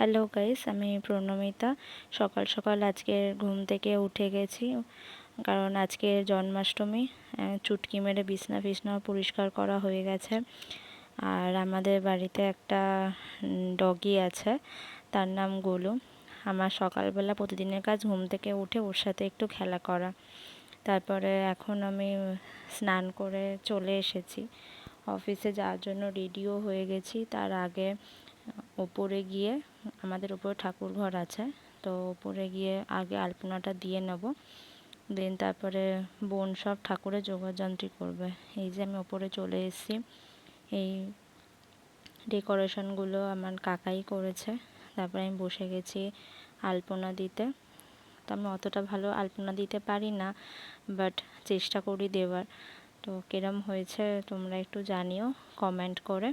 Hello guys আমি প্রণমিতা। সকাল সকাল আজকে ঘুম থেকে উঠে গেছি, কারণ আজকে জন্মাষ্টমী চুটকি মেরে বিছনা ফিছনা পরিষ্কার করা হয়ে গেছে। আর আমাদের বাড়িতে একটা ডগি আছে, তার নাম গোলু। আমার সকালবেলা প্রতিদিনের কাজ ঘুম থেকে উঠে ওর সাথে একটু খেলা করা। তারপরে এখন আমি স্নান করে চলে এসেছি। অফিসে যাওয়ার জন্য রেডিও হয়ে গেছি। তার আগে ওপরে গিয়ে আমাদের উপরে ঠাকুর ঘর আছে। তো ওপরে গিয়ে আগে আলপনাটা দিয়ে নেব। দেন তারপরে বোন সব ঠাকুরের যোগাযন্ত্রী করবে। এই যে আমি ওপরে চলে এসেছি। এই ডেকোরেশনগুলো আমার কাকাই করেছে। তারপরে আমি বসে গেছি আলপনা দিতে। তো আমি অতটা ভালো আলপনা দিতে পারি না, বাট চেষ্টা করি দেওয়ার। তো কিরম হয়েছে তোমরা একটু জানিও, কমেন্ট করে।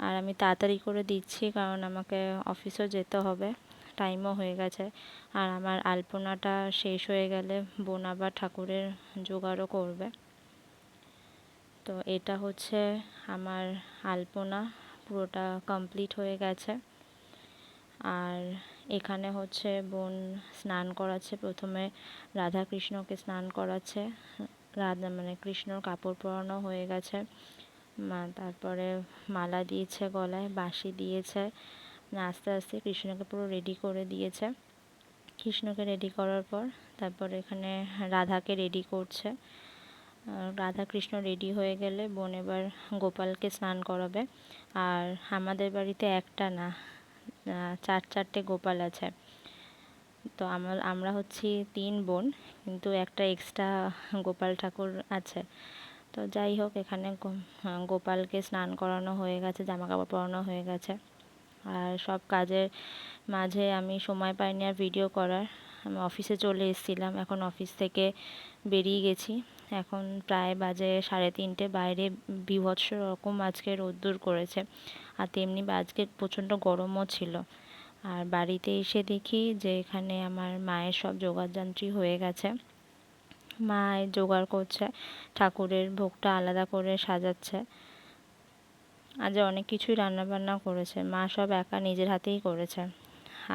আর আমি তাড়াতাড়ি করে দিচ্ছি কারণ আমাকে অফিসও যেতে হবে। টাইমও হয়ে গেছে। আর আমার আলপনাটা শেষ হয়ে গেলে বোন আবার ঠাকুরের জোগাড়ও করবে। তো এটা হচ্ছে আমার আলপনা। পুরোটা কমপ্লিট হয়ে গেছে। আর এখানে হচ্ছে বোন স্নান করাচ্ছে। প্রথমে রাধা কৃষ্ণকে স্নান করাচ্ছে। রাধা মানে কৃষ্ণর কাপড় পরানো হয়ে গেছে। মা তারপরে মালা দিয়েছে গলায়, বাঁশি দিয়েছে, আস্তে আস্তে কৃষ্ণকে পুরো রেডি করে দিয়েছে। কৃষ্ণকে রেডি করার পর তারপর এখানে রাধাকে রেডি করছে। রাধা কৃষ্ণ রেডি হয়ে গেলে বোন এবার গোপালকে স্নান করাবে। আর আমাদের বাড়িতে একটা না চার চারটে গোপাল আছে। তো আমার আমরা হচ্ছি তিন বোন, কিন্তু একটা এক্সট্রা গোপাল ঠাকুর আছে। তো যাই হোক, এখানে গোপালকে স্নান করানো হয়ে গেছে জামা কাপড় পরানো হয়ে গেছে। আর সব কাজের মাঝে আমি সময় পাইনি আর ভিডিও করার। আমি অফিসে চলে এসেছিলাম, এখন অফিস থেকে বেরিয়ে গেছি। এখন প্রায় বাজে সাড়ে তিনটে, বাইরে বিভৎস রকম আজকে রোদ্দুর করেছে। আর তেমনি আজকে প্রচণ্ড গরমও ছিল। আর বাড়িতে এসে দেখি যে, এখানে আমার মায়ের সব যোগাযান্ত্রী হয়ে গেছে। মা জোগাড় করছে, ঠাকুরের ভোগটা আলাদা করে সাজাচ্ছে। আজ অনেক কিছুই রান্নাবান্না করেছে, মা সব একা নিজের হাতেই করেছে।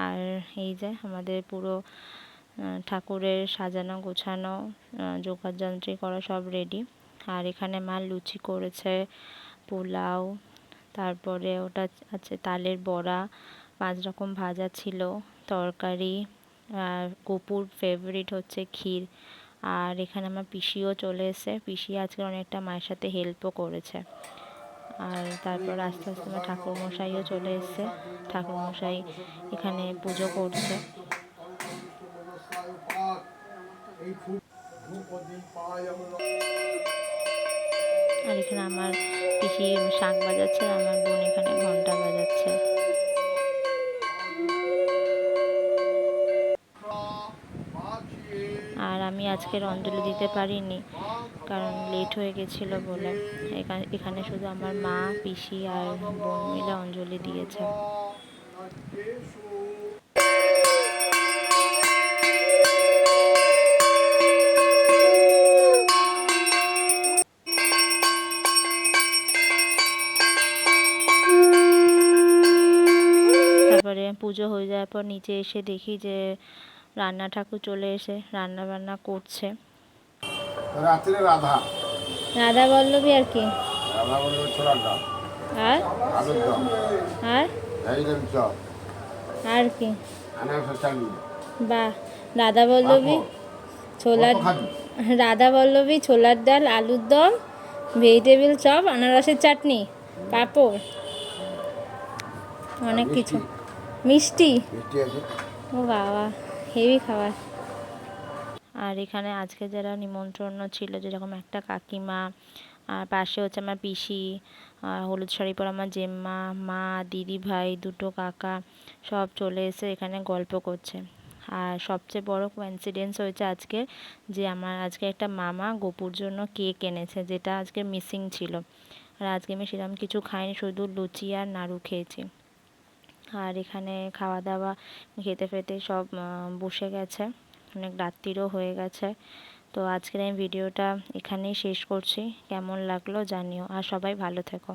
আর এই যে আমাদের পুরো ঠাকুরের সাজানো গোছানো যোগাযন্ত্রী করা সব রেডি আর এখানে মা লুচি করেছে, পোলাও, তারপরে ওটা আছে তালের বড়া, পাঁচ রকম ভাজা ছিল, তরকারি, আর গোপুর ফেভারিট হচ্ছে ক্ষীর। আর এখানে আমার পিসিও চলে এসে পিসি আজকে অনেকটা মায়ের সাথে হেল্পও করেছে। আর তারপর আস্তে আস্তে আমার ঠাকুরমশাইও চলে এসছে। ঠাকুরমশাই এখানে পুজো করছে। আর এখানে আমার পিসি শাঁখ বাজাচ্ছে, আমার বোন এখানে ঘণ্টা বাজাচ্ছে। আমি আজকের অঞ্জলি দিতে পারিনি, কারণ লেট হয়ে গেছিল বলে। এখানে শুধু আমার মা, পিসি আর বোন মিলে অঞ্জলি দিয়েছে। পুজো হয়ে যাওয়ার পর নিচে এসে দেখি যে রান্না ঠাকুর চলে এসে রান্না বান্না করছে। রাত্রে রাধা। রাধা বল্লভী আর কি? রাধা বলল ছোলার ডাল। আর? আলুর দম। আর? Vegetable chop. আর কি? আনারস চাটনি। বাহ রাধা বল্লভী ছোলার? রাধা বল্লভী ছোলার ডাল আলুর দম ভেজিটেবিল চপ আনারসের চাটনি পাঁপড়। অনেক কিছু। মিষ্টি? মিষ্টি আছে। ও বাবা। হেভি খাবার। আর এখানে আজকে যারা নিমন্ত্রণ ছিল যেরকম একটা কাকিমা, আর পাশে হচ্ছে আমার পিসি হলুদ শাড়ি পরা আমার জেম্মা, মা, দিদি ভাই, দুটো কাকা, সব চলে এসে এখানে গল্প করছে। আর সবচেয়ে বড় কোইন্সিডেন্স হয়েছে আজকে যে আমার আজকে একটা মামা গোপুর জন্য কেক এনেছে, যেটা আজকে মিসিং ছিল। আর আজকে আমি সেরকম কিছু খাইনি, শুধু লুচি আর নাড়ু খেয়েছি। আর এখানে খাওয়া দাওয়া খেতে ফেতে সব বসে গেছে। অনেক রাত্রিরও হয়ে গেছে। তো আজকের আমি ভিডিওটা এখানেই শেষ করছি। কেমন লাগল জানিও। আর সবাই ভালো থেকো।